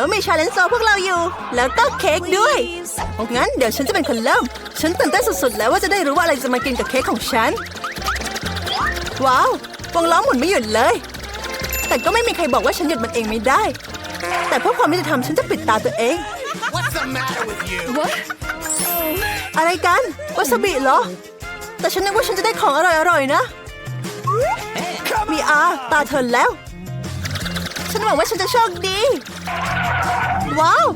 อนว่ามีชาเลนจ์โซพวกเราอยู่ แล้วก็เค้กด้วย งั้นเดี๋ยวฉันจะเป็นคนเริ่ม ฉันตื่นเต้นสุดๆ แล้วว่าจะได้รู้ว่าอะไรจะมากินกับเค้กของฉัน ว้าววงล้อหมุนไม่หยุดเลย แต่ก็ไม่มีใครบอกว่าฉันหยุดมันเองไม่ได้ แต่เพื่อความยุติธรรมฉันจะปิดตาตัวเอง What's the matter with you? อะไรกันวาซาบิเหรอ แต่ฉันนึกว่าฉันจะได้ของอร่อยๆนะ มีอาตาเธอแล้วฉั นหวังว่าฉันจะโชคดี ว้าว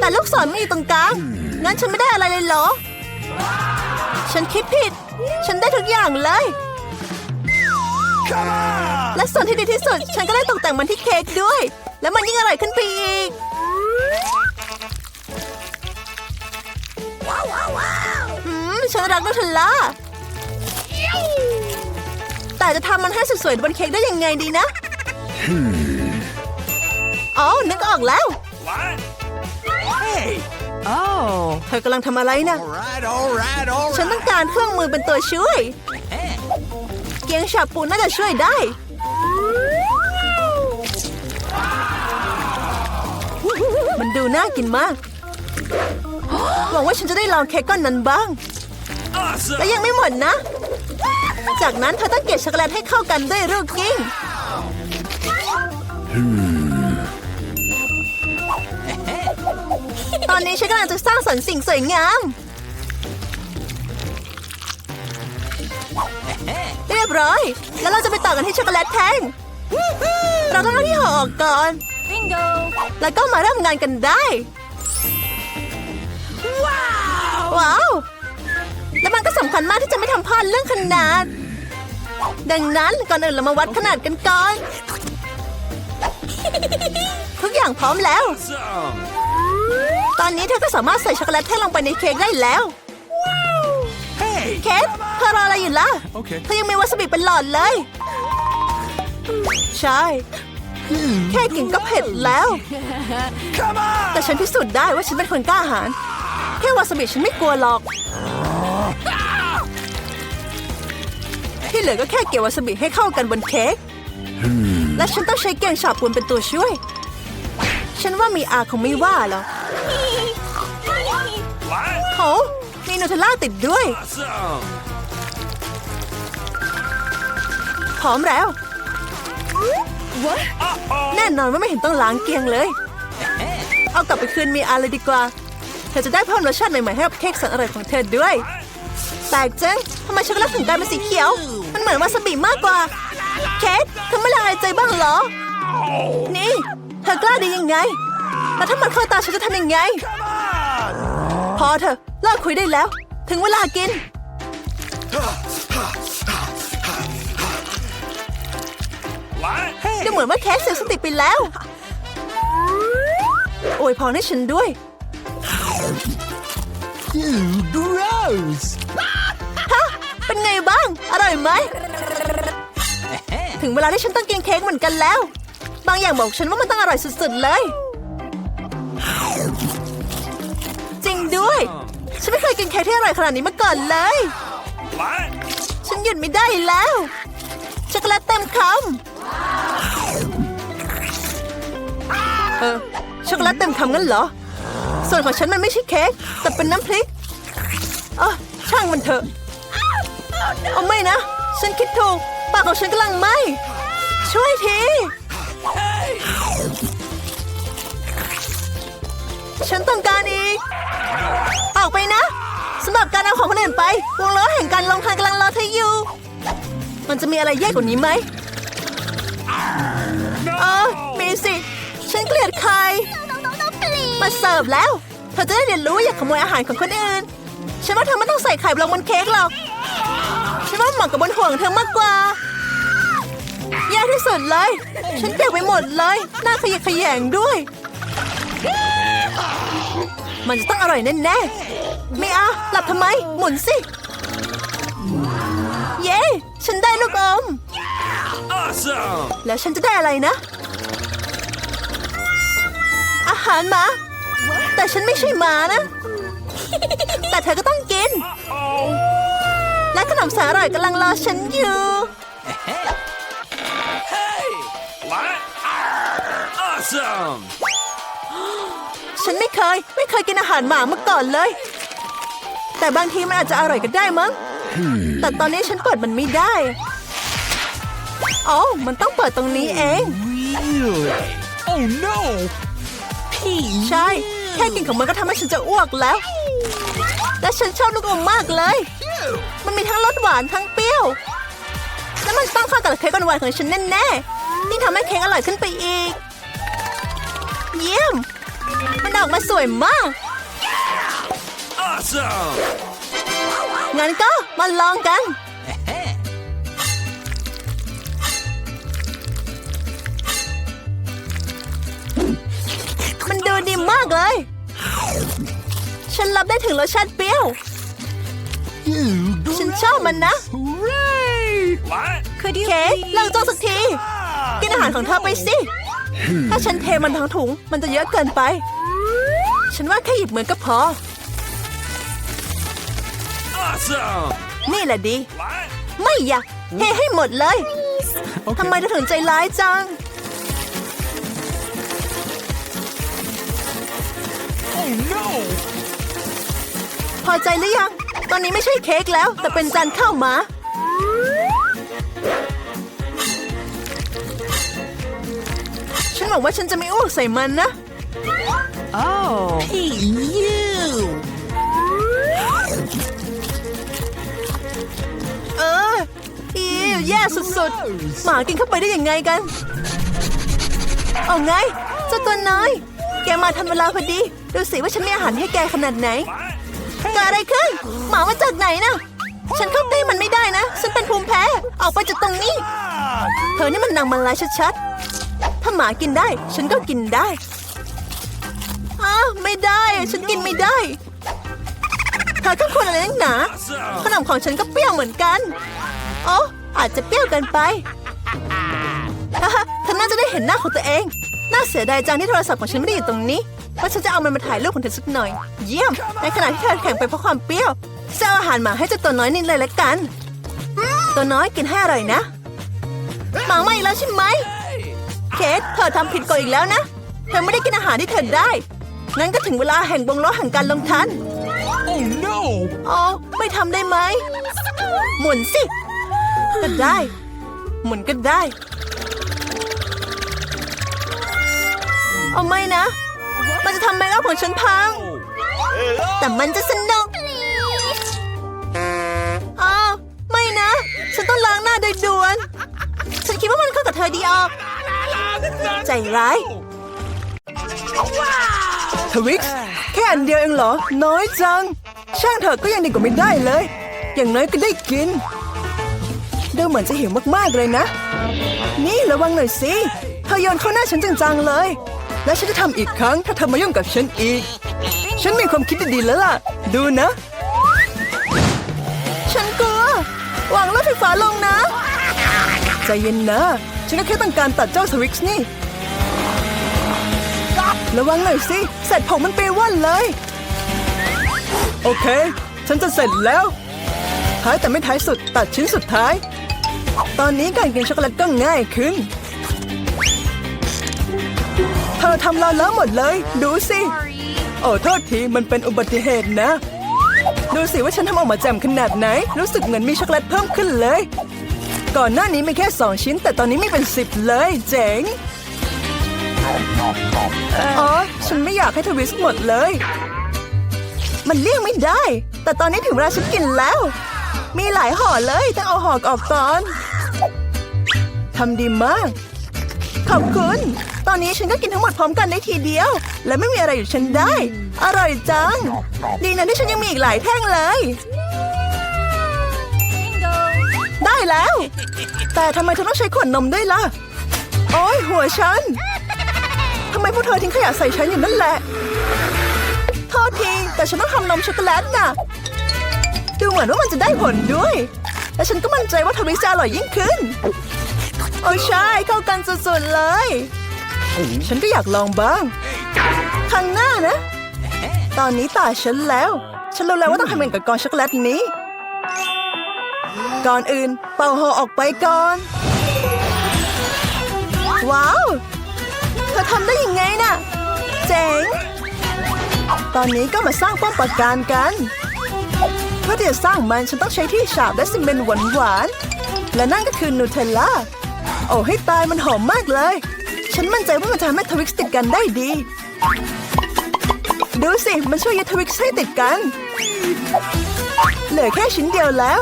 แต่ลูกศรไม่อยู่ตรงกลาง งั้นฉันไม่ได้อะไรเลยเหรอ ฉันคิดผิด ฉันได้ทุกอย่างเลย และส่วนที่ดีที่สุด ฉันก็ได้ตกแต่งมันที่เค้กด้วย แล้วมันยิ่งอร่อยขึ้นไปอีกหืมฉันรักนูเทลล่าแต่จะทำมันให้สวยๆบนเค้กได้ยังไงดีนะ อ๋อนึกออกแล้ว What? Hey! เธอกำลังทำอะไรนะ All right, all right, all ฉัน right. ต้องการเครื่องมือเป็นตัวช่วย เกียงฉาบปูนน่าจะช่วยได้ มันดูน่ากินมาก หวังว่าฉันจะได้ลองเค้กก้อนนั้นบ้าง Awesome! และยังไม่หมดนะ จากนั้นเธอต้องเกลี่ยช็อกโกแลตให้เข้ากันด้วยลูกกิ้ง ตอนนี้ฉันกำลังจะสร้างสรรค์สิ่งสวยงาม เรียบร้อย แล้วเราจะไปต่อกันที่ช็อกโกแลตแท่ง เราต้องเอาที่ห่อออกก่อน Bingo! แล้วก็มาเริ่มงานกันได้ ว้าว แล้วมันก็สำคัญมากที่จะไม่ทำพลาดเรื่องขนาด ดังนั้นก่อนอื่นเรามาวัดขนาดกันก่อน ทุกอย่างพร้อมแล้ว Awesome! ตอนนี้เธอก็สามารถใส่ช็อกโกแลตแท่งลงไปในเค้กได้แล้ว Hey! เค้กเธอรออะไรอยู่ล่ะโอเคเธอยังมีวาซาบิเป็นหลอดเลย ใช่ แค่กลินก็เผ็ดแล้ว Come on! แต่ฉันพิสูจน์ได้ว่าฉันเป็นคนกล้าหาญแค่วาซาบิฉันไม่กลัวหรอก ที่เหลือก็แค่เกี่ยววาซาบิให้เข้ากันบนเค้ก และฉันต้องใช้แกงฉาบปูนเป็นตัวช่วย ฉันว่ามีอาคงไม่ว่าหรอกโหมีนูเทลล่าติดด้วย พร้อมแล้ว Uh-oh! แน่นอนว่าไม่เห็นต้องล้างเกียงเลย เอากลับไปคืนมีอาเลยดีกว่า เธอจะได้เพิ่มรสชาติใหม่ๆให้กับเค้กสันอร่อยของเธอด้วยแปลกจังทำไมช็อกโกแลตถึงกลายเป็นสีเขียว มันเหมือนวาซาบิมากกว่า เค้กเธอไม่ละอายใจบ้างเหรอ นี่ เธอกล้าได้ยังไง แล้วถ้ามันเข้าตาฉันจะทำยังไง Come on! พอเถอะเลิกคุยได้แล้ว ถึงเวลากิน What? ดูเหมือนว่าเค้กเสียสติไปแล้ว โอ้ยพอให้ฉันด้วย Gross! เป็นไงบ้าง อร่อยไหม ถึงเวลาที่ฉันต้องกินเค้กเหมือนกันแล้ว บางอย่างบอกฉันว่ามันต้องอร่อยสุดๆเลย จริงด้วย ฉันไม่เคยกินเค้กที่อร่อยขนาดนี้มาก่อนเลย ฉันหยุดไม่ได้แล้วช็อกโกแลตเต็มคำเออช็อกโกแลตเต็มคำงั้นเหรอ ส่วนของฉันมันไม่ใช่เค้กแต่เป็นน้ำพริกเออช่างมันเถอะเอาไม่นะ ฉันคิดถูก ปากของฉันกำลังไหม ช่วยที ฉันต้องการอีก ออกไปนะสำหรับการเอาของคนอื่นไป วงล้อแห่งการลงทันกำลังรอเธออยู่ มันจะมีอะไรแย่กว่านี้ไหมเออมีสิ ฉันเกลียดใคร มาเสิร์ฟแล้ว เธอจะได้เรียนรู้ว่าอย่าขโมยอาหารของคนอื่น ฉันว่าเธอไม่ต้องใส่ไข่ลงบนเค้กหรอกฉันว่า เหมาะกับบนห่วงเธอมากกว่าแย่ที่สุดเลย ฉันเปียกไปหมดเลย หน้าขยะแขยงด้วย มันจะต้องอร่อยแน่ๆ ไม่เอาหลับทำไม หมุนสิ เย้ ฉันได้ลูกอม Awesome! แล้วฉันจะได้อะไรนะ อาหารหมา แต่ฉันไม่ใช่หมานะ แต่เธอก็ต้องกิน Oh! และขนมแสนอร่อยกำลังรอฉันอยู่ Hey! What? Arr! Awesome! ฉันไม่เคย ไม่เคยกินอาหารหมามาก่อนเลย แต่บางทีมันอาจจะอร่อยก็ได้มั้ง แต่ตอนนี้ฉันเปิดมันไม่ได้อ๋อมันต้องเปิดตรงนี้เอง Really? Oh no! ใช่ แค่กินของมันก็ทำให้ฉันจะอ้วกแล้ว และฉันชอบลูกอมมากเลย มันมีทั้งรสหวานทั้งเปรี้ยวและมันต้องเข้ากับเค้กหวานๆของฉันแน่ๆนี่ทำให้เค้กอร่อยขึ้นไปอีก เยี่ยม มันออกมาสวยมาก Awesome! งั้นก็มาลองกัน มันดูดีมากเลย ฉันรับได้ถึงรสชาติเปรี้ยวฉัน ชอบมันนะ Hooray! What? เค้กเลิกจ้องสักที กินอาหารของเธอไปสิ ถ้าฉันเทมันทั้งถุง มันจะเยอะเกินไป ฉันว่าแค่หยิบเหมือนก็พอ Awesome! นี่แหละดี What? ไม่อยากเทให้หมดเลยทำไมเธอถึงใจร้ายจัง Oh no! พอใจหรือยัง ตอนนี้ไม่ใช่เค้กแล้ว แต่เป็นจานข้าวหมา ฉันหวังว่าฉันจะไม่อ้วกใส่มันนะ Oh! Hey, you! เอออีแย่สุดๆ หมากินเข้าไปได้ยังไงกัน เอาไงเจ้าตัวน้อย แกมาทันเวลาพอดี ดูสิว่าฉันมีอาหารให้แกขนาดไหน What? เกิดอะไรขึ้น หมามาจากไหนนะฉันเข้าใกล้มันไม่ได้นะ ฉันเป็นภูมิแพ้ ออกไปจากตรงนี้ เธอนี่มันนางมันลายชัดๆ ถ้าหมากินได้ ฉันก็กินได้อ้าไม่ได้ ฉันกินไม่ได้ เธอก็ควรอะไรนักหนา ขนมของฉันก็เปรี้ยวเหมือนกัน โอ้อาจจะเปรี้ยวเกินไปฮ่าฮ่าเธอน่าจะได้เห็นหน้าของตัวเอง น่าเสียดายจังที่โทรศัพท์ของฉันไม่ได้อยู่ตรงนี้ เพราะฉันจะเอามันมาถ่ายรูปของเธอสักหน่อย เยี่ยม ในขณะที่เธอแข่งไปเพราะความเปรี้ยวจะเอาอาหารหมาให้เจ้าตัวน้อยนี่เลยละกัน ตัวน้อยกินให้อร่อยนะ หมาไม่แล้วใช่ไหม เคทเธอทำผิดกฎอีกแล้วนะ เธอไม่ได้กินอาหารที่เธอได้งั้นก็ถึงเวลาแห่งวงล้อแห่งการลงทัน Oh no! อ๋อไม่ทำได้ไหม หมุนสิ ก็ได้ หมุนก็ได้ เอาไม่นะ มันจะทำเมคอัพของฉันพัง แต่มันจะสนุกอ้าวไม่นะ ฉันต้องล้างหน้าโดยด่วน ฉันคิดว่ามันเข้ากับเธอดีออก ใจร้ายทวิกแค่อันเดียวเองเหรอ น้อยจัง ช่างเถอะก็ยังดีกว่าไม่ได้เลย อย่างน้อยก็ได้กินดูเหมือนจะหิวมากๆเลยนะ นี่ระวังหน่อยสิเธอโยนเข้าหน้าฉันจังๆเลย และฉันจะทำอีกครั้งถ้าเธอมายุ่งกับฉันอีก ฉันมีความคิดดีๆแล้วล่ะ ดูนะ ฉันกลัววางรถไฟฟ้าลงนะ ใจเย็นนะ ฉันก็แค่ต้องการตัดเจ้าสวิกซ์นี่ ระวังหน่อยสิเสร็จผมมันไปว่อนเลย โอเค ฉันจะเสร็จแล้ว ท้ายแต่ไม่ท้ายสุดตัดชิ้นสุดท้าย ตอนนี้การกินช็อกโกแลตก็ง่ายขึ้น อทำเราเลอะหมดเลย ดูสิโอ้โทษทีมันเป็นอุบัติเหตุนะ ดูสิว่าฉันทำออกมาแจ่มขนาดไหน รู้สึกเหมือนมีช็อกโกแลตเพิ่มขึ้นเลย ก่อนหน้านี้มีแค่สองชิ้น แต่ตอนนี้มีเป็นสิบเลย เจ๋งอ๋อฉันไม่อยากให้เธอวิสหมดเลย มันเลี่ยงไม่ได้ แต่ตอนนี้ถึงเวลาฉันกินแล้ว มีหลายห่อเลยต้องเอาห่อออกก่อนทำดีมาก ขอบคุณ ตอนนี้ฉันก็กินทั้งหมดพร้อมกันได้ทีเดียว และไม่มีอะไรหยุดฉันได้ อร่อยจัง ดีนะที่ฉันยังมีอีกหลายแท่งเลย ได้แล้ว แต่ทำไมเธอต้องใช้ขวดนมด้วยล่ะ โอ้ยหัวฉันทำไมพวกเธอทิ้งขยะใส่ฉันอยู่นั่นแหละ โทษที แต่ฉันต้องทำนมช็อกโกแลตน่ะ ดูเหมือนว่ามันจะได้ผลด้วย และฉันก็มั่นใจว่าทวิกจะอร่อยยิ่งขึ้น โอ้ใช่เข้ากันสุดๆเลย ฉันก็อยากลองบ้าง ครั้งหน้านะ ตอนนี้ตาฉันแล้ว ฉันรู้แล้วว่าต้องทำยังไงกับกองช็อกโกแลตนี้ ก่อนอื่น เป่าห่อออกไปก่อน ว้าว เธอทำได้ยังไงน่ะ เจ๋ง ตอนนี้ก็มาสร้างป้อมปราการกันเพื่อที่จะสร้างมันฉันต้องใช้ที่ฉาบและซีเมนต์หวานๆและนั่นก็คือนูเทลล่า โอ้ให้ตายมันหอมมากเลย ฉันมั่นใจว่ามันจะทำให้ทวิกซ์ติดกันได้ดี ดูสิ มันช่วยยึดทวิกซ์ให้ติดกัน เหลือแค่ชิ้นเดียวแล้ว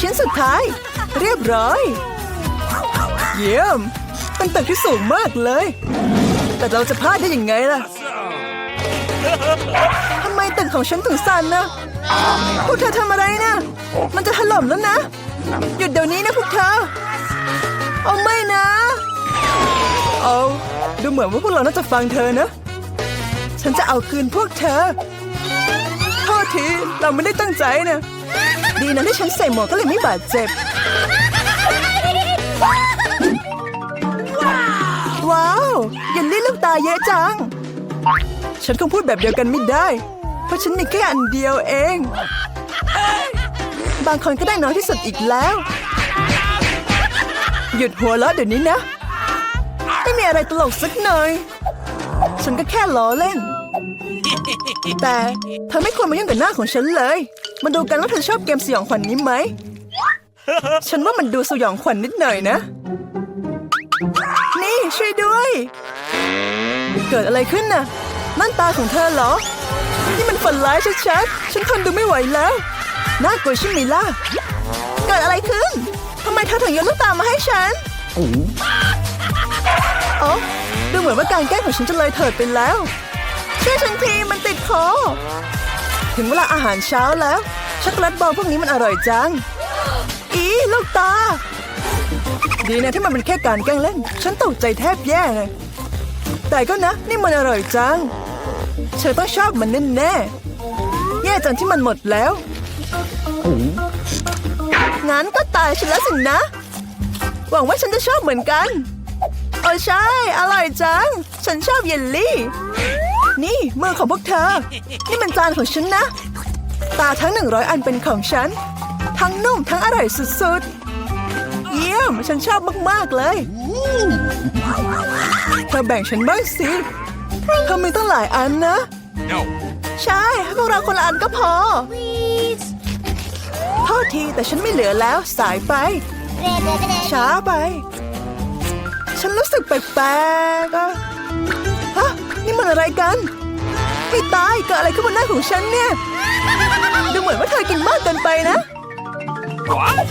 ชิ้นสุดท้าย เรียบร้อย เยี่ยม เป็นตึกที่สูงมากเลย แต่เราจะพลาดได้ยังไงล่ะทำไมตึกของฉันถึงสั่นนะพวกเธอทำอะไรนะ มันจะถล่มแล้วนะ หยุดเดี๋ยวนี้นะพวกเธอ เอาไม่ เอาดูเหมือนว่าพวกเราน่าจะฟังเธอนะ ฉันจะเอาคืนพวกเธอ โทษทีเราไม่ได้ตั้งใจนะ ดีนะที่ฉันใส่หมวกก็เลยไม่บาดเจ็บ ว้าวเยันลี่ลูกตาเยอะจัง ฉันคงพูดแบบเดียวกันไม่ได้ เพราะฉันมีแค่อันเดียวเอง บางคนก็ได้น้อยที่สุดอีกแล้ว หยุดหัวเราะเดี๋ยวนี้นะ อะไรตลกสักหน่อย ฉันก็แค่ล้อเล่น แต่เธอไม่ควรมายุ่งกับหน้าของฉันเลย มาดูกันว่าเธอชอบเกมสยองขวัญนี้ไหม ฉันว่ามันดูสยองขวัญนิดหน่อยนะ นี่ช่วยด้วย เกิดอะไรขึ้นน่ะนั่นตาของเธอเหรอ นี่มันฝันร้ายชัดๆ ฉันทนดูไม่ไหวแล้ว น่ากลัวใช่ไหมล่ะ เกิดอะไรขึ้น ทำไมเธอถึงโยนลูกตามาให้ฉัน อ๋อดูเหมือนว่าการแกล้งของฉันจะเลยเถิดไปแล้วช่วยฉันทีมันติดคอถึงเวลาอาหารเช้าแล้ว ช็อกโกแลตบอลพวกนี้มันอร่อยจัง อีลูกตา ดีนะที่มันเป็นแค่การแกล้งเล่น ฉันตกใจแทบแย่เลยแต่ก็นะนี่มันอร่อยจัง เธอต้องชอบมันแน่ๆแย่จังที่มันหมดแล้วงั้นก็ตายฉันแล้วสินะ หวังว่าฉันจะชอบเหมือนกัน อ้ใช่ อร่อยจัง ฉันชอบเยลลี่ นี่มือของพวกเธอ นี่มันจานของฉันนะ ตาทั้งหนึ่งร้อยอันเป็นของฉัน ทั้งนุ่มทั้งอร่อยสุดๆ เยี่ยม ฉันชอบมากๆเลย เธอแบ่งฉันบ้างสิเธอมีตั้งหลายอันนะ No. ใช่ให้พวกเราคนละอันก็พอ โทษทีแต่ฉันไม่เหลือแล้วสายไป ช้าไป ฉันรู้สึกแปลกๆอะฮะนี่มันอะไรกันให้ตายเกิดอะไรขึ้นบนหน้าของฉันเนี่ย ดูเหมือนว่าเธอกินมากเกินไปนะ What?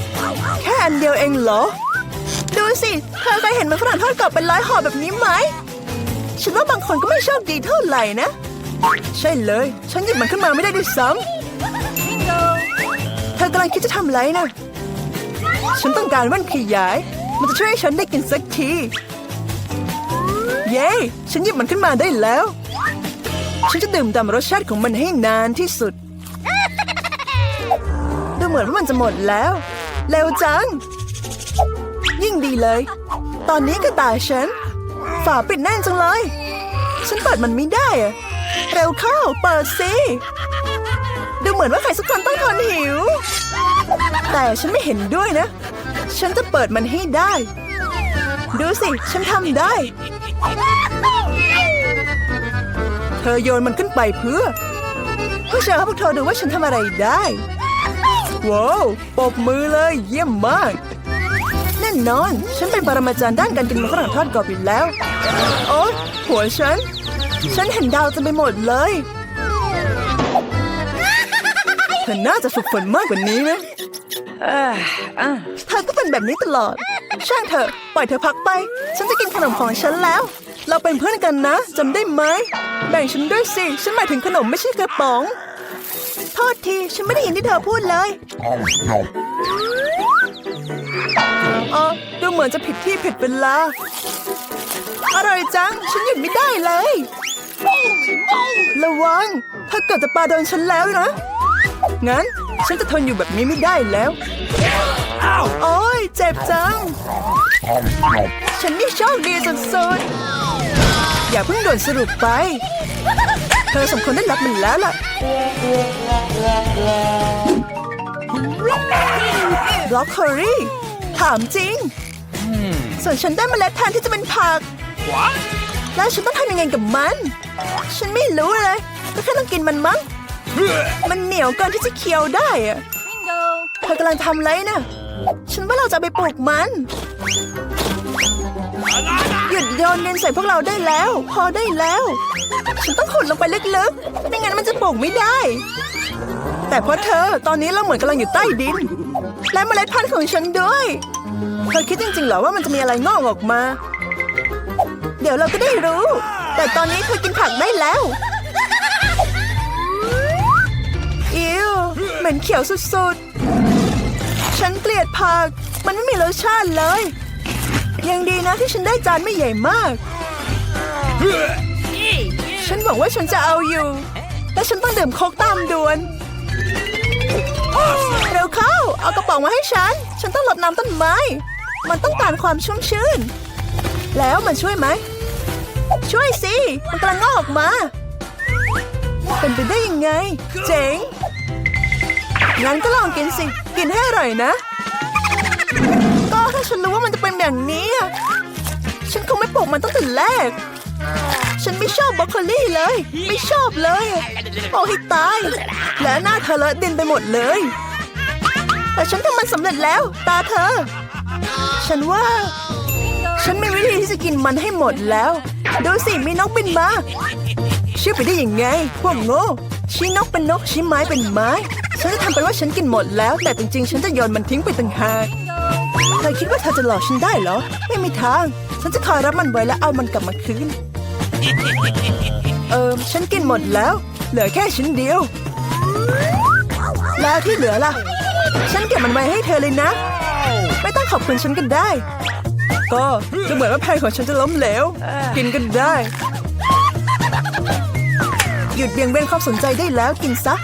แค่อันเดียวเองเหรอ ดูสิ เธอเคยเห็นมันฝรั่งทอดกรอบเป็นร้อยห่อแบบนี้ไหม ฉันว่าบางคนก็ไม่โชคดีเท่าไหร่นะ ใช่เลย ฉันหยิบมันขึ้นมาไม่ได้ด้วยซ้ำเธอกำลังคิดจะทำอะไรนะ ฉันต้องการแว่นขยาย มันจะช่วยให้ฉันได้กินสักที เย้ ฉันหยิบมันขึ้นมาได้แล้ว ฉันจะดื่มด่ำรสชาติของมันให้นานที่สุด ดูเหมือนว่ามันจะหมดแล้ว เร็วจัง ยิ่งดีเลย ตอนนี้ก็ตายฉัน ฝาปิดแน่นจังเลย ฉันเปิดมันไม่ได้อะเร็วเข้า เปิดสิดูเหมือนว่าใครสักคนต้องทนหิว แต่ฉันไม่เห็นด้วยนะ ฉันจะเปิดมันให้ได้ ดูสิ ฉันทำได้ เธอโยนมันขึ้นไปเพื่อเพื่อจะให้พวกเธอดูว่าฉันทำอะไรได้ว้าวปบมือเลยเยี่ยมมาก แน่นอน ฉันเป็นปรมาจารย์ด้านการกินมันฝรั่งทอดกรอบอยู่แล้ว โอ๊ยหัวฉัน ฉันเห็นดาวเต็มไปหมดเลยเธอน่าจะฝึกฝนมากกว่านี้นะ เธอก็เป็นแบบนี้ตลอด ช่างเถอะ ปล่อยเธอพักไป ฉันจะกินขนมของฉันแล้ว เราเป็นเพื่อนกันนะจำได้ไหม แบ่งฉันด้วยสิ ฉันหมายถึงขนมไม่ใช่กระป๋อง โทษที ฉันไม่ได้ยินที่เธอพูดเลยอ๋อดูเหมือนจะผิดที่ผิดเวลา อร่อยจัง ฉันหยุดไม่ได้เลย ระวัง ถ้าเกิดจะปาโดนฉันแล้วนะ งั้น ฉันจะทนอยู่แบบนี้ไม่ได้แล้ว Ow! โอ้ยเจ็บจัง ฉันนี่โชคดีสุดๆ อย่าเพิ่งด่วนสรุปไป เธอสมควรได้รับมันแล้วล่ะบล็อกโคลี่ถามจริง ส่วนฉันได้เมล็ดแทนที่จะเป็นผัก What? แล้วฉันต้องทำยังไงกับมัน ฉันไม่รู้เลยก็แค่ต้องกินมันมั้ง มันเหนียวเกินที่จะเคี้ยวได้อะเธอกำลังทำอะไรนะฉันว่าเราจะไปปลูกมัน หยุดโยนดินใส่พวกเราได้แล้ว พอได้แล้ว ฉันต้องขุดลงไปลึกๆ ไม่งั้นมันจะปลูกไม่ได้ แต่เพราะเธอตอนนี้เราเหมือนกำลังอยู่ใต้ดิน และเมล็ดพันธุ์ของฉันด้วย เธอคิดจริงๆเหรอว่ามันจะมีอะไรงอกออกมา เดี๋ยวเราก็ได้รู้ แต่ตอนนี้เธอกินผักได้แล้ว ม็นเขียวสุดๆ ฉันเกลียดผัก มันไม่มีรสชาติเลย ยังดีนะที่ฉันได้จานไม่ใหญ่มาก ฉันหวังว่าฉันจะเอาอยู่และฉันต้องดื่มโคกตามด่วนเร็วเข้า เอากระป๋องมาให้ฉัน ฉันต้องรดน้ำต้นไม้ มันต้องการความชุ่มชื่นแล้วมันช่วยไหม ช่วยสิ มันกำลังงอกออกมา เป็นไปได้ยังไง เจ๋ง งั้นก็ลองกินสิ กินให้อร่อยนะ ก็ถ้าฉันรู้ว่ามันจะเป็นแบบนี้ฉันคงไม่ปลูกมันตั้งแต่แรก ฉันไม่ชอบบรอกโคลี่เลย ไม่ชอบเลยโอ้ให้ตาย และหน้าเธอเลอะดินไปหมดเลย แต่ฉันทำมันสำเร็จแล้ว ตาเธอ ฉันว่า ฉันมีวิธีที่จะกินมันให้หมดแล้ว ดูสิมีนกบินมา เชื่อไปได้ยังไง พวกโง่ ชี้นกเป็นนกชี้ไม้เป็นไม้ ฉันจะทำเป็นว่าฉันกินหมดแล้ว แต่จริงๆ ฉันจะโยนมันทิ้งไปต่างหากเธอคิดว่าเธอจะหลอกฉันได้เหรอ ไม่มีทาง ฉันจะคอยรับมันไว้แล้วเอามันกลับมาคืน เออฉันกินหมดแล้ว เหลือแค่ชิ้นเดียว แล้วที่เหลือล่ะ ฉันเก็บมันไว้ให้เธอเลยนะ ไม่ต้องขอบคุณฉันก็ได้ ก็ดูเหมือนว่าแผนของฉันจะล้มเหลว กินกันได้ หยุดเบี่ยงเบนความสนใจได้แล้วกินซะ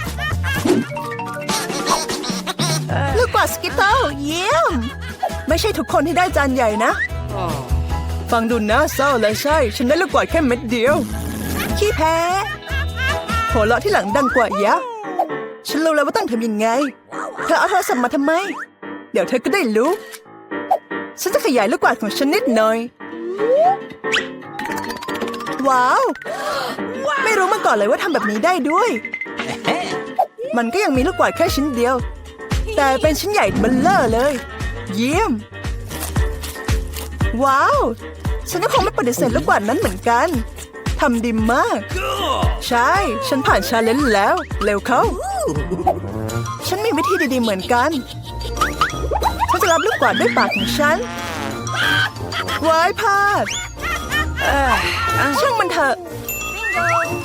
ลูกกวาดสกิตเตลเยี่ยม ไม่ใช่ทุกคนที่ได้จานใหญ่นะ ฟังดูน่าเศร้าและใช่ ฉันได้ลูกกวาดแค่เม็ดเดียวขี้แพ้หัวเราะที่หลังดังกว่าเยอะฉันรู้แล้วว่าต้องทำยังไง เธอเอาโทรศัพท์มาทำไม เดี๋ยวเธอก็ได้รู้ ฉันจะขยายลูกกวาดของฉันนิดหน่อย ว้าว ไม่รู้มาก่อนเลยว่าทำแบบนี้ได้ด้วย มันก็ยังมีลูกกวาดแค่ชิ้นเดียว แต่เป็นชิ้นใหญ่เบัลเลอร์เลย เยี่ยม ว้าว ฉันก็คงไม่ปฏิเสธลูกกวาดนั้นเหมือนกันทำดีมาก Cool. ใช่ ฉันผ่านชาเลนจ์แล้ว เร็วเข้า ฉันมีวิธีดีๆเหมือนกัน ฉันจะรับลูกกวาดด้วยปากของฉันว้ายพลาดเอ้อช่างมันเถอะ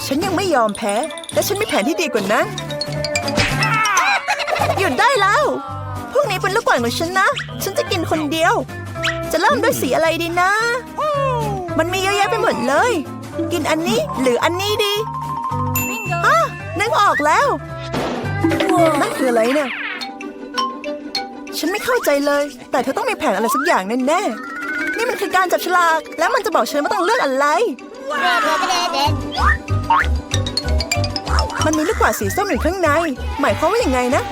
ฉันยังไม่ยอมแพ้ และฉันมีแผนที่ดีกว่านั้น หยุดได้แล้ว พวกนี้เป็นลูกกวาดของฉันนะ ฉันจะกินคนเดียว จะเริ่มด้วยสีอะไรดีนะ มันมีเยอะแยะไปหมดเลย กินอันนี้หรืออันนี้ดีฮะนึกออกแล้ว นั่นคืออะไรเนี่ย ฉันไม่เข้าใจเลย แต่เธอต้องมีแผนอะไรสักอย่างแน่ๆนี่มันคือการจับฉลาก แล้วมันจะบอกฉันว่าต้องเลือกอะไร มันมีลูกกวาดสีส้มอยู่ข้างใน หมายความว่าอย่างไงนะ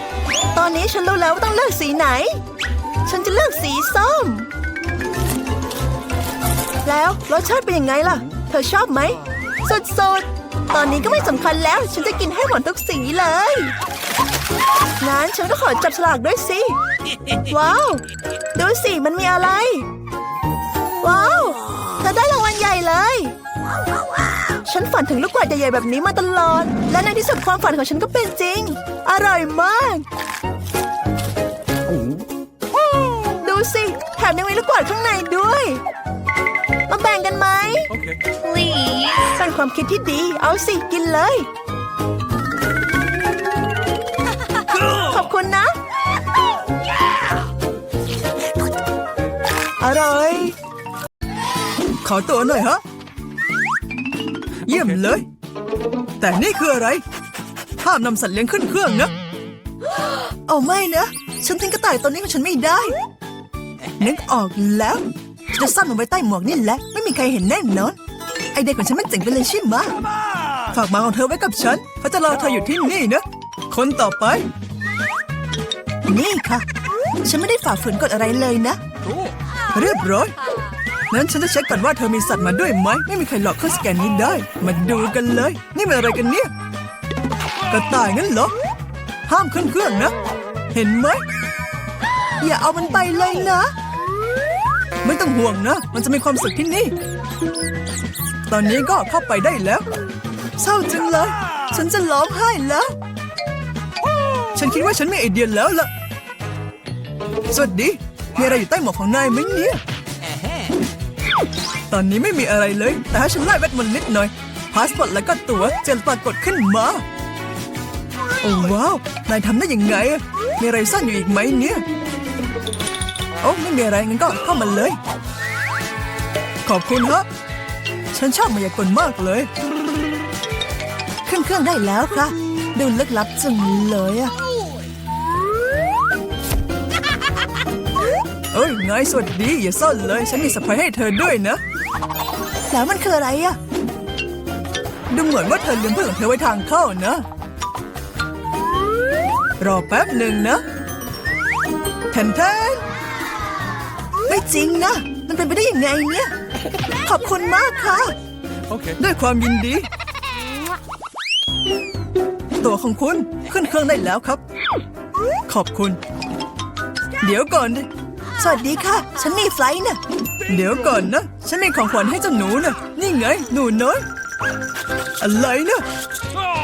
ตอนนี้ฉันรู้แล้วว่าต้องเลือกสีไหน ฉันจะเลือกสีส้ม แล้วรสชาติเป็นยังไงล่ะ เธอชอบไหมสดๆ ตอนนี้ก็ไม่สำคัญแล้ว ฉันจะกินให้หมดทุกสีเลย งั้นฉันก็ขอจับฉลากด้วยสิ ว้าว ดูสิมันมีอะไร ว้าว เธอได้รางวัลใหญ่เลย ฉันฝันถึงลูกกวาดใหญ่ๆแบบนี้มาตลอด และในที่สุดความฝันของฉันก็เป็นจริง อร่อยมาก ดูสิ แถมยังมีลูกกวาดข้างในด้วย มาแบ่งกันไหม Okay. เป็นความคิดที่ดี เอาสิ กินเลย ขอบคุณนะ อร่อย ขอตัวหน่อยฮะ เยี่ยมเลย แต่นี่คืออะไร ห้ามนำสัตว์เลี้ยงขึ้นเครื่องนะ เอาไม่นะ ฉันทิ้งกระต่ายตัวนี้ของฉันไม่ได้ นึกออกแล้วฉันจะซ่อนมันไว้ใต้หมวกนี่แหละ ไม่มีใครเห็นแน่นอน ไอเด็กของฉันมันเจ๋งไปเลยใช่ไหมะฝากหมาของเธอไว้กับฉันเขาจะรอเธออยู่ที่นี่นะ คนต่อไป นี่ค่ะ ฉันไม่ได้ฝ่าฝืนกฎอะไรเลยนะ Cool. เรียบร้อย นั้นฉันจะเช็คก่อนว่าเธอมีสัตว์มาด้วยไหม ไม่มีใครหลอกเครื่องสแกนนี้ได้ มาดูกันเลย นี่มันอะไรกันเนี่ย กระต่ายงั้นเหรอ ห้ามขึ้นเครื่องนะ เห็นไหม อย่าเอามันไปเลยนะ ไม่ต้องห่วงนะ มันจะมีความสุขที่นี่ ตอนนี้ก็เข้าไปได้แล้ว เศร้าจังเลย ฉันจะร้องไห้แล้ว ฉันคิดว่าฉันมีไอเดียแล้วล่ะ สวัสดี มีอะไรอยู่ใต้หมวกของนายไหมเนี่ย ตอนนี้ไม่มีอะไรเลย แต่ถ้ฉันไล่เวทมนต์นิดหน่อย พาสปอร์ตแล้วก็ตั๋วจะปรากฏขึ้นมา โอ้ว้าว นายทำได้ยังไงอะมีอะไรซ่อนอยู่อีกไหมเนี่ย โอ้ไม่มีอะไรงั้นก็เข้ามาเลย ขอบคุณฮะ ฉันชอบมายากลมากเลย ขึ้นเครื่องได้แล้วค่ะ ดูลึกลับจังเลยอะ เอ้ยนายสวัสดีอย่าซ่อนเลย ฉันมีสไพรส์ให้เธอด้วยนะ แล้วมันคืออะไรอะดูเหมือนว่าเธอลืมเพื่อนของเธอไว้ทางเข้านะ รอแป๊บหนึ่งนะแทนแทนไม่จริงนะ มันเป็นไปได้ยังไงเนี่ย ขอบคุณมากค่ะ Okay. ด้วยความยินดี ตัวของคุณขึ้นเครื่องได้แล้วครับ ขอบคุณ เดี๋ยวก่อนดิส วัสดีค่ะ ฉันมีไฟลท์น่ะ เดี๋ยวก่อนนะ ฉันมีของขวัญให้เจ้าหนูนะนี่ไง หนูน้อย อะไรนะ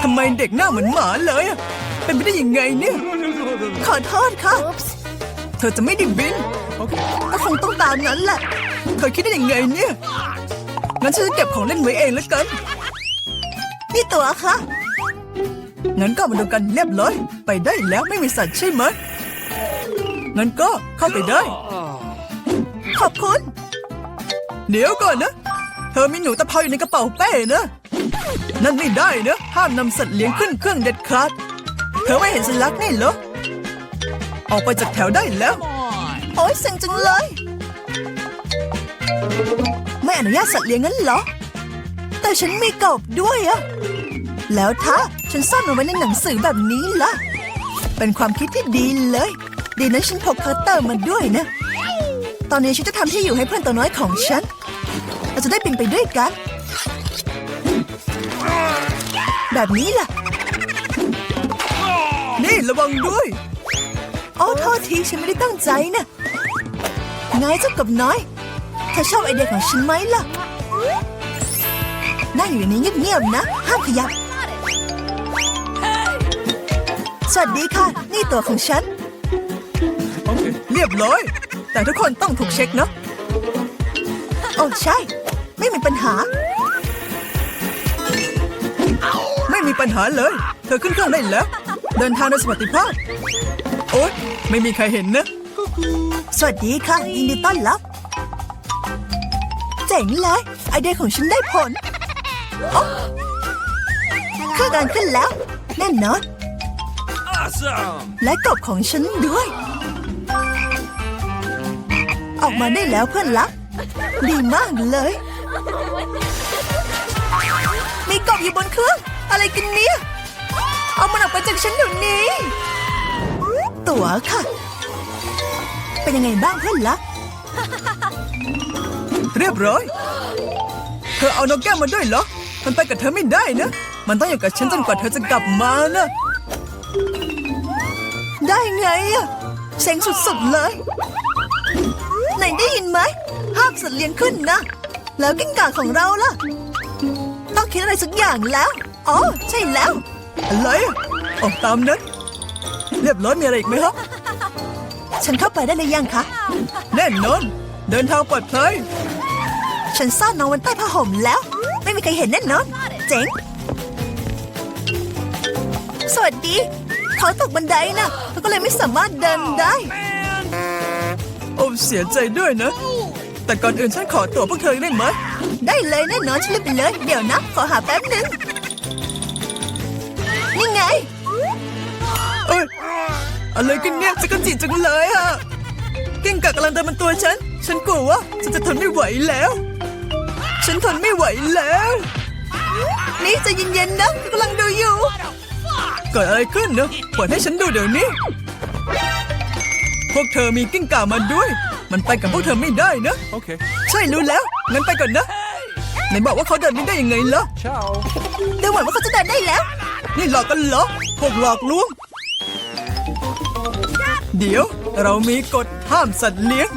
ทำไมเด็กหน้าเหมือนหมาเลยอะเป็นไปได้ยังไงเนี่ย ขอโทษค่ะ เธอจะไม่ได้บินก็คงต้องตามนั้นแหละ เธอคิดได้ยังไงเนี่ย งั้นฉันจะเก็บของเล่นไว้เองแล้วกัน นี่ตัวค่ะงั้นก็มาดูกันเรียบร้อย ไปได้แล้วไม่มีสัตว์ใช่ไหม งั้นก็เข้าไปได้ ขอบคุณ เดี๋ยวก่อนนะ เธอมีหนูตะเภาอยู่ในกระเป๋าเป้นะ นั่นไม่ได้นะ ห้ามนำสัตว์เลี้ยงขึ้นเครื่องเด็ดขาด เธอไม่เห็นสัญลักษณ์นี่เหรอ ออกไปจากแถวได้แล้ว โอ้ยเซ็งจังเลย ไม่อนุญาตสัตว์เลี้ยงงั้นเหรอ แต่ฉันมีกบด้วยอะ แล้วถ้าฉันซ่อนมันไว้ในหนังสือแบบนี้ล่ะ เป็นความคิดที่ดีเลย ดีนะฉันพกคัตเตอร์มาด้วยนะ ตอนนี้ฉันจะทำที่อยู่ให้เพื่อนตัวน้อยของฉัน เราจะได้บินไปด้วยกัน แบบนี้ล่ะ นี่ระวังด้วย โอ้โทษทีฉันไม่ได้ตั้งใจนะนายเจ้ากับน้อยเธอชอบไอเดียของฉันไหมล่ะนั่งอยู่ในนี้เงียบๆนะ ห้ามขยับ สวัสดีค่ะ นี่ตัวของฉัน Okay. เรียบร้อย แต่ทุกคนต้องถูกเช็คนะโอ้ใช่ ไม่มีปัญหา ไม่มีปัญหาเลย เธอขึ้นเครื่องได้แล้ว เดินทางโดยสวัสดิภาพ โอ๊ยไม่มีใครเห็นนะ สวัสดีค่ะ ยินดีต้อนรับ เจ๋งเลย ไอเดียของฉันได้ผลโอ๊ะเครื่องการขึ้นแล้ว แน่นอน Awesome. และกบของฉันด้วย ออกมาได้แล้วเพื่อนรัก ดีมากเลย มีกบอยู่บนเครื่อง อะไรกันเนี่ย เอามันออกไปจากฉันเดี๋ยวนี้ ตั๋วค่ะ เป็นยังไงบ้างเพื่อนรัก เรียบร้อย เธอเอานกแก้วมาด้วยเหรอ มันไปกับเธอไม่ได้นะ มันต้องอยู่กับฉันจนกว่าเธอจะกลับมานะได้ไงอะเซ็งสุดๆเลยไห นได้ยินไหมห้ามสัตว์เลี้ยงขึ้นนะ แล้วกิ้งก่าของเราล่ะ ต้องคิดอะไรสักอย่างแล้ว อ๋อ ใช่แล้ว อะไรอะออกตามนั้น เรียบร้อยมีอะไรอีกไหมครับ ฉันเข้าไปได้หรือยังคะ แน่นอน เดินทางปลอดภัยฉันซ่อนน้องไว้ใต้ผ้าห่มแล้ว ไม่มีใครเห็นแน่นอน เจ๋ง สวัสดี เขาตกบันไดนะเขาก็เลยไม่สามารถเดินได้ โอ้เสียใจด้วยนะ แต่ก่อนอื่นฉันขอตัวพวกเธอได้ไหมได้เลยแน่นอนฉันรีบไปเลย เดี๋ยวนะ ขอหาแป๊บหนึ่งนี่ไง เอ้ย อะไรกันเนี่ยจะกันจีจังเลยอะกิ้งก่ากำลังเดินมันตัวฉัน ฉันกลัวว่าฉันจะทนไม่ไหวแล้ว ฉันทนไม่ไหวแล้ว นี่ใจะเย็นๆนะกำลังดูอยู่ เกิดอะไรขึ้นเนอะเปิดให้ฉันดูเดี๋ยวนี้ พวกเธอมีกิ้งก่ามาด้วย มันไปกับพวกเธอไม่ได้นะ Okay. ใช่รู้แล้ว งั้นไปก่อนนะไหนบอกว่าเขาเดินไม่ได้ยังไงล่ะ Ciao. ดูเหมือนว่าเขาจะเดินได้แล้ว นี่หลอกกันเหรอ พวกหลอกลวง เดี๋ยวเรามีกฎห้ามสัตว์เลี้ยง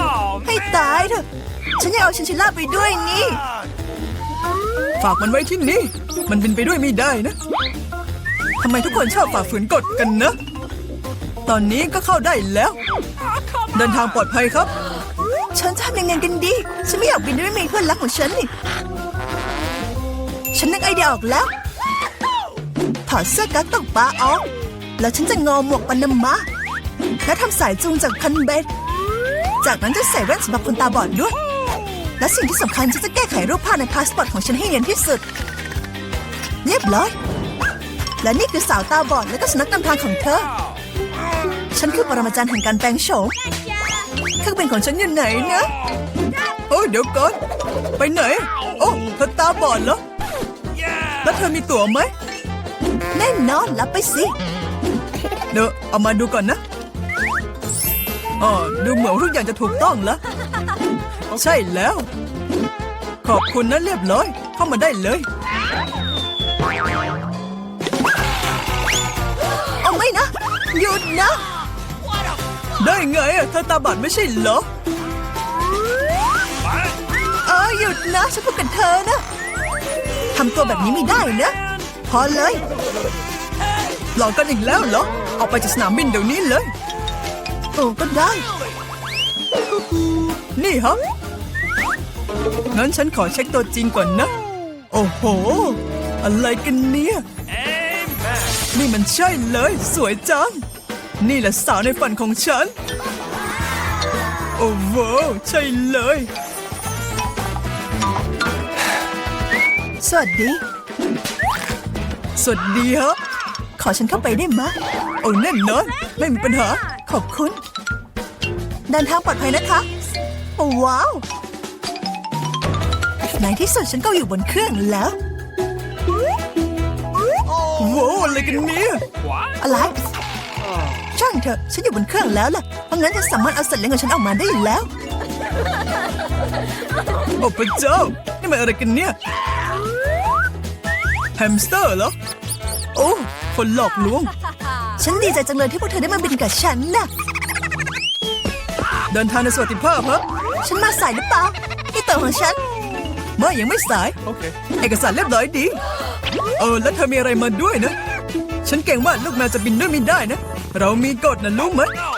Oh, ให้ตายเถอะ ฉันอยากเอาชินชิล่าไปด้วยนี่ ฝากมันไว้ที่นี่ มันเป็นไปด้วยไม่ได้นะ ทำไมทุกคนชอบฝ่าฝืนกฎกันนะ ตอนนี้ก็เข้าได้แล้ว เดินทางปลอดภัยครับ ฉันจะทำยังไงกันดี ฉันไม่อยากบินด้วยไม่มีเพื่อนรักของฉันนี่ ฉันนึกไอเดียออกแล้ว ถอดเสื้อกั๊กตกปลาออก แล้วฉันจะงอหมวกปานามาและทำสายจูงจากคันเบ็ด จากนั้นจะใส่แว่นสำหรับคนตาบอดด้วย และสิ่งที่สำคัญฉันจะแก้ไขรูปภาพในพาสปอร์ตของฉันให้เนียนที่สุด เรียบร้อย และนี่คือสาวตาบอดและก็สุนัขนำทางของเธอ ฉันคือปรมาจารย์แห่งการแปลงโฉมเครื่องบินของฉันอยู่ไหนนะโอ้เดี๋ยวก่อน ไปไหน โอ้เธอตาบอดเหรอ yeah. แล้วเธอมีตั๋วไหม แน่นอนรับไปสิเดี๋ยวเอามาดูก่อนนะอ๋อดูเหมือนทุกอย่างจะถูกต้องแล้วใช่แล้ว ขอบคุณนะเรียบร้อย เข้ามาได้เลย เอาไม่นะ หยุดนะ ได้ไงอะเธอตาบอดไม่ใช่เหรอ เออหยุดนะฉันพูดกับเธอนะทำตัวแบบนี้ไม่ได้นะ พอเลย หลอกกันอีกแล้วเหรอ ออกไปจากสนามบินเดี๋ยวนี้เลยโอ้ก็ได้ นี่ฮะงั้นฉันขอเช็คตัวจริงก่อนนะ โอ้โห อะไรกันเนี่ย นี่มันใช่เลย สวยจัง นี่แหละสาวในฝันของฉัน โอ้โหใช่เลย สวัสดี สวัสดีฮะ ขอฉันเข้าไปได้ไหมะโอ้แน่นอน ไม่มีปัญหา ขอบคุณ เดินทางปลอดภัยนะคะโอ้ว้าว ในที่สุดฉันก็อยู่บนเครื่องแล้วโว้อะไรกันเนี่ย What? อะไรช่างเถอะ ฉันอยู่บนเครื่องแล้วล่ะ เพราะงั้นจะสามารถเอาสัตว์เลี้ยงของฉันออกมาได้แล้ว โอ้พระเจ้า นี่มันอะไรกันเนี่ย แฮมสเตอร์เหรอ โอ้ คนหลอกลวง ฉันดีใจจังเลยที่พวกเธอได้มาบินกับฉันน่ะ เดินทางในสวัสดิภาพฮะ ฉันมาสายหรือเปล่านี่ตัวของฉันเมื่อยังไม่สาย Okay. เอกสารเรียบร้อยดี เออ แล้วเธอมีอะไรมาด้วยนะ ฉันเก่งว่าลูกแมวจะบินด้วยไม่ได้นะ เรามีกฎนะรู้ไหม No.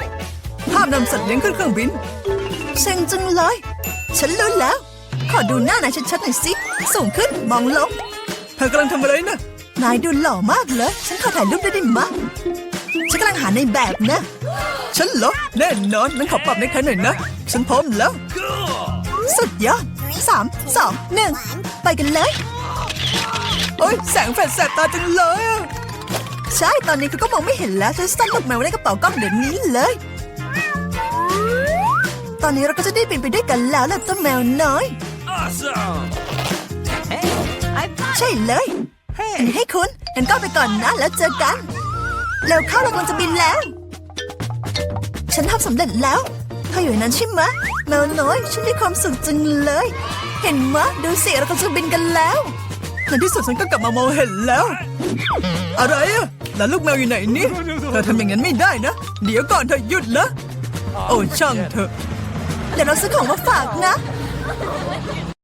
ห้ามนำสัตว์เลี้ยงขึ้นเครื่องบินเซ็งจังเลย ฉันรู้แล้ว ขอดูหน้านายชัดๆหน่อยสิ สูงขึ้นมองลงเธอกำลังทำอะไรนะ นายดูหล่อมากเลย ฉันขอถ่ายรูปได้ไหมะฉันกำลังหาในแบบนะ ฉันเหรอแน่นอนมันขอปรับในใครหน่อยนะ ฉันพร้อมแล้ว Cool. สุดยอดสามสองหนึ่งไปกันเลย โอ้ยแสงแฟลชแสบตาจังเลยอะ ใช่ ตอนนี้เขาก็มองไม่เห็นแล้วฉันซ่อนลูกแมวไว้ในกระเป๋ากล้องเดี๋ยวนี้เลย ตอนนี้เราก็จะได้บินไปด้วยกันแล้วล่ะเจ้าแมวน้อย Awesome. ใช่เลยอันนี้ให้คุณงั้นก็ไปก่อนนะแล้วเจอกันเร็วเข้าเรากำลังจะบินแล้ว ฉันทำสำเร็จแล้วเธออยู่ในนั้นใช่ไหมะแมวน้อย ฉันมีความสุขจังเลย เห็นมะดูสิเรากำลังจะบินกันแล้ว ในที่สุดฉันก็กลับมามองเห็นแล้ว อะไรอะแล้วลูกแมวอยู่ไหนนี่เธอทำอย่างนั้นไม่ได้นะ เดี๋ยวก่อนเธอหยุดนะ โอ้ช่างเถอะเดี๋ยวเราซื้อของมาฝากนะ